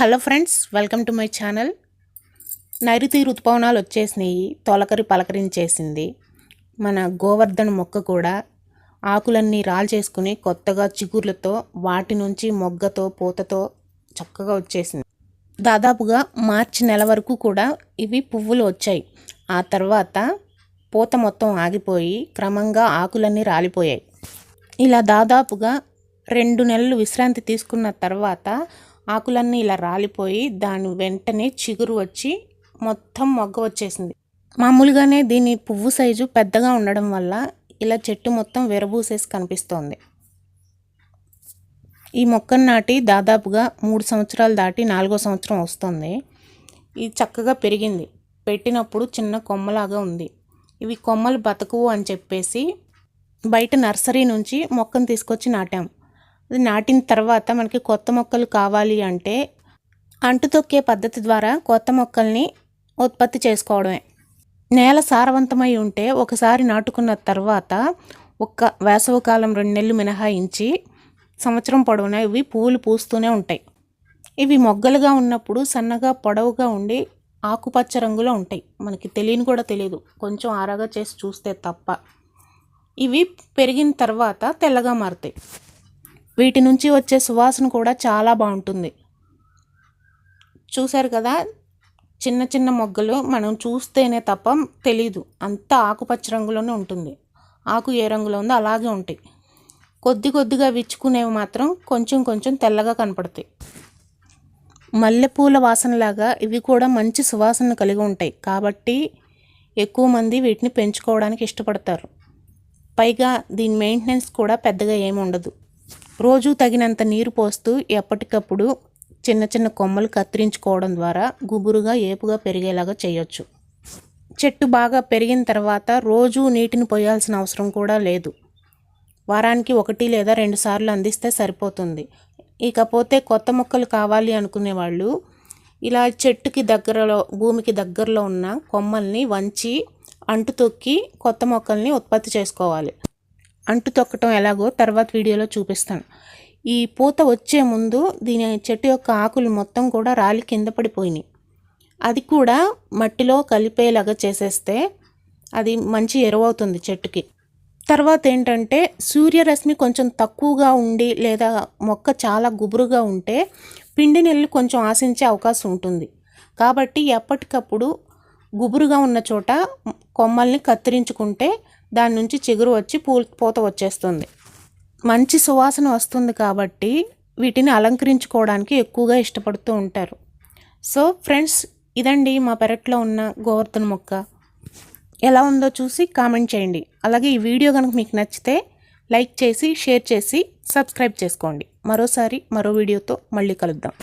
Hello friends welcome to my channel. నైరుతి ఋతుపవనాలు వచ్చేసినాయి తొలకరి పలకరించేసింది. మన గోవర్ధన మొక్క కూడా ఆకులన్నీ రాల్చేసుకుని కొత్తగా చిగుర్లతో వాటి నుంచి మొగ్గతో పూతతో చక్కగా వచ్చేసింది. దాదాపుగా మార్చి నెల వరకు కూడా ఇవి పువ్వులు వచ్చాయి. ఆ తర్వాత పూత మొత్తం ఆగిపోయి క్రమంగా ఆకులన్నీ రాలిపోయాయి. ఇలా దాదాపుగా రెండు నెలలు విశ్రాంతి తీసుకున్న తర్వాత ఆకులన్నీ ఇలా రాలిపోయి దాని వెంటనే చిగురు వచ్చి మొత్తం మొగ్గ వచ్చేసింది. మామూలుగానే దీని పువ్వు సైజు పెద్దగా ఉండడం వల్ల ఇలా చెట్టు మొత్తం విరబూసేసి కనిపిస్తోంది. ఈ మొక్కను నాటి దాదాపుగా మూడు సంవత్సరాలు దాటి నాలుగో సంవత్సరం వస్తుంది. ఇది చక్కగా పెరిగింది. పెట్టినప్పుడు చిన్న కొమ్మలాగా ఉంది. ఇవి కొమ్మలు బతకవు అని చెప్పేసి బయట నర్సరీ నుంచి మొక్కను తీసుకొచ్చి నాటాం. అది నాటిన తర్వాత మనకి కొత్త మొక్కలు కావాలి అంటే అంటు తొక్కే పద్ధతి ద్వారా కొత్త మొక్కల్ని ఉత్పత్తి చేసుకోవడమే. నేల సారవంతమై ఉంటే ఒకసారి నాటుకున్న తర్వాత ఒక్క వేసవకాలం రెండు నెలలు మినహాయించి సంవత్సరం పొడవునా ఇవి పువ్వులు పూస్తూనే ఉంటాయి. ఇవి మొగ్గలుగా ఉన్నప్పుడు సన్నగా పొడవుగా ఉండి ఆకుపచ్చ రంగులో ఉంటాయి. మనకి తెలియని కూడా తెలియదు. కొంచెం ఆరాగా చేసి చూస్తే తప్ప. ఇవి పెరిగిన తర్వాత తెల్లగా మారుతాయి. వీటి నుంచి వచ్చే సువాసన కూడా చాలా బాగుంటుంది. చూశారు కదా? చిన్న చిన్న మొగ్గలు మనం చూస్తేనే తప్ప తెలీదు. అంతా ఆకుపచ్చ రంగులోనే ఉంటుంది. ఆకు ఏ రంగులో ఉందో అలాగే ఉంటాయి. కొద్ది కొద్దిగా విచ్చుకునేవి మాత్రం కొంచెం కొంచెం తెల్లగా కనపడతాయి. మల్లెపూల వాసనలాగా ఇవి కూడా మంచి సువాసన కలిగి ఉంటాయి. కాబట్టి ఎక్కువ మంది వీటిని పెంచుకోవడానికి ఇష్టపడతారు. పైగా దీని మెయింటెనెన్స్ కూడా పెద్దగా ఏమి ఉండదు. రోజు తగినంత నీరు పోస్తూ ఎప్పటికప్పుడు చిన్న చిన్న కొమ్మలు కత్తిరించుకోవడం ద్వారా గుబురుగా ఏపుగా పెరిగేలాగా చేయొచ్చు. చెట్టు బాగా పెరిగిన తర్వాత రోజూ నీటిని పోయాల్సిన అవసరం కూడా లేదు. వారానికి ఒకటి లేదా రెండు సార్లు అందిస్తే సరిపోతుంది. ఇకపోతే కొత్త మొక్కలు కావాలి అనుకునే వాళ్ళు ఇలా చెట్టుకి దగ్గరలో భూమికి దగ్గరలో ఉన్న కొమ్మల్ని వంచి అంటు తొక్కి కొత్త మొక్కల్ని ఉత్పత్తి చేసుకోవాలి. అంటు తొక్కటం ఎలాగో తర్వాత వీడియోలో చూపిస్తాను. ఈ పూత వచ్చే ముందు దీని చెట్టు యొక్క ఆకులు మొత్తం కూడా రాలి కింద పడిపోయినాయి. అది కూడా మట్టిలో కలిపేలాగా చేసేస్తే అది మంచి ఎరువవుతుంది చెట్టుకి. తర్వాత ఏంటంటే సూర్యరశ్మి కొంచెం తక్కువగా ఉండి లేదా మొక్క చాలా గుబురుగా ఉంటే పిండి నెల్లు కొంచెం ఆశించే అవకాశం ఉంటుంది. కాబట్టి ఎప్పటికప్పుడు గుబురుగా ఉన్న చోట కొమ్మల్ని కత్తిరించుకుంటే దాని నుంచి చిగురు వచ్చి పూ పూత వచ్చేస్తుంది. మంచి సువాసన వస్తుంది కాబట్టి వీటిని అలంకరించుకోవడానికి ఎక్కువగా ఇష్టపడుతూ ఉంటారు. సో ఫ్రెండ్స్ ఇదండి మా పెరట్లో ఉన్న గోవర్ధన మొక్క. ఎలా ఉందో చూసి కామెంట్ చేయండి. అలాగే ఈ వీడియో కనుక మీకు నచ్చితే లైక్ చేసి షేర్ చేసి సబ్స్క్రైబ్ చేసుకోండి. మరోసారి మరో వీడియోతో మళ్ళీ కలుద్దాం.